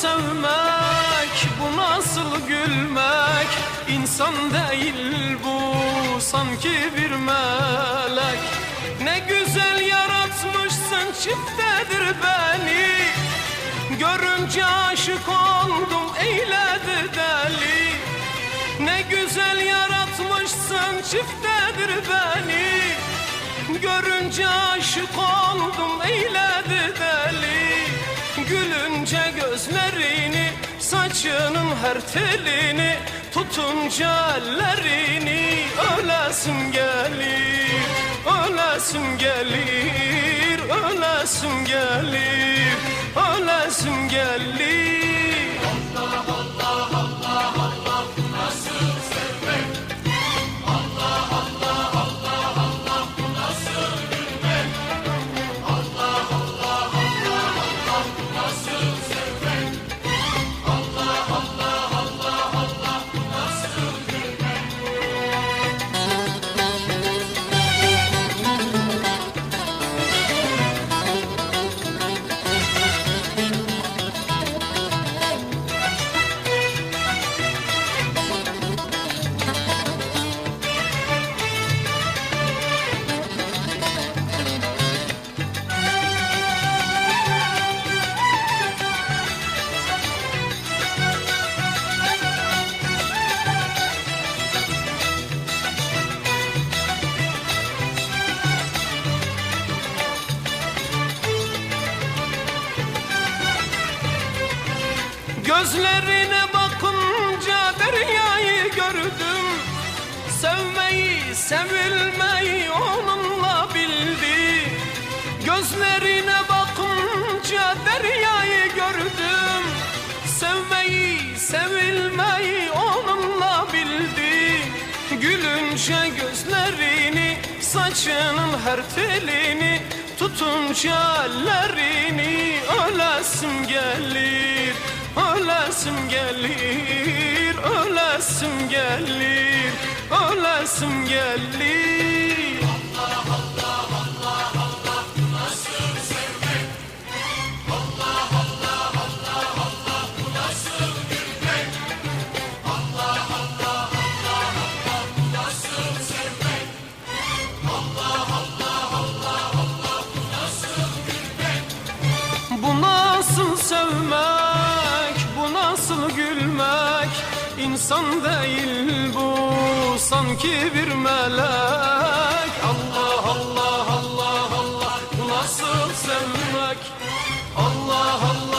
sevmek bu nasıl gülmek? İnsan değil bu sanki bir melek. Ne güzel yaratmışsın çiftedir beni. Görünce aşık oldum eyledi deli. Ne güzel yaratmışsın çiftedir beni. Görünce aşık oldum eyledi deli. Gözlerini saçının her telini Tutunca ellerini. Ölesim gelir Ölesim gelir, ölesim gelir, ölesim gelir Gözlerine bakınca deryayı gördüm. Sevmeyi, sevilmeyi onunla bildi Gözlerine bakınca deryayı gördüm. Sevmeyi, sevilmeyi onunla bildi Gülünce gözlerini, saçının her telini Tutunca ellerini ölesim gelir Ölesim gelir, ölesim gelir, ölesim gelir. Bu nasıl sevmek, bu nasıl gülmek insan değil bu sanki bir melek. Allah Allah Allah Allah bu nasıl sevmek? Allah Allah.